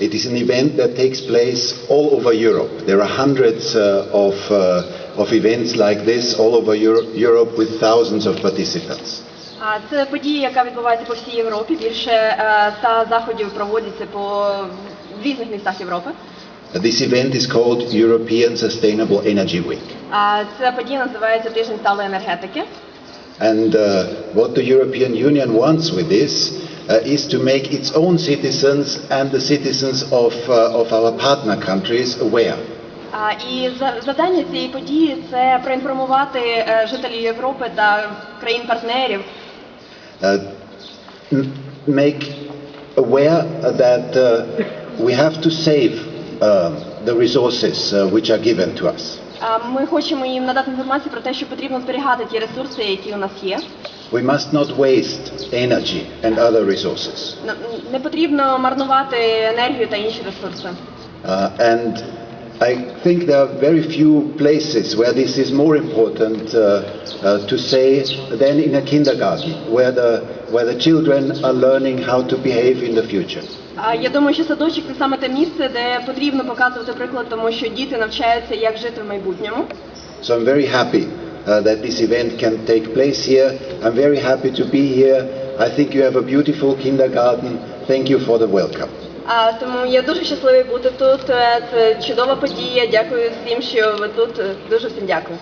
It is an event that takes place all over Europe. There are hundreds uh, of, uh, of events like this all over Euro- Europe with thousands of participants. А Це подія, яка відбувається по всій Європі. Більше е, ста заходів проводяться по в різних містах Європи. Uh, This event is called European Sustainable Energy Week. А Ця подія називається Тиждень сталої енергетики. And uh, what the European Union wants with this uh, is to make its own citizens and the citizens of, uh, of our partner countries aware. І за- завдання цієї події це проінформувати е, жителів Європи та країн-партнерів uh, make aware that uh, we have to save uh, the resources uh, which are given to us. Ми хочемо їм надати інформацію про те, що потрібно зберігати ті ресурси, які у нас є. We must not waste energy and other resources. Н- Не потрібно марнувати енергію та інші ресурси. Uh, and I think there are very few places where this is more important uh, uh, to say than in a kindergarten, where the, where the children are learning how to behave in the future. А, Я думаю, що садочок це саме те місце, де потрібно показувати приклад, тому що діти навчаються, як жити в майбутньому. So I'm very happy uh, that this event can take place here. I'm very happy to be here. I think you have a beautiful kindergarten. Thank you for the welcome. А тому я дуже щасливий бути тут. Е, Це чудова подія. Дякую всім, що ви тут. Е, Дуже всім дякую.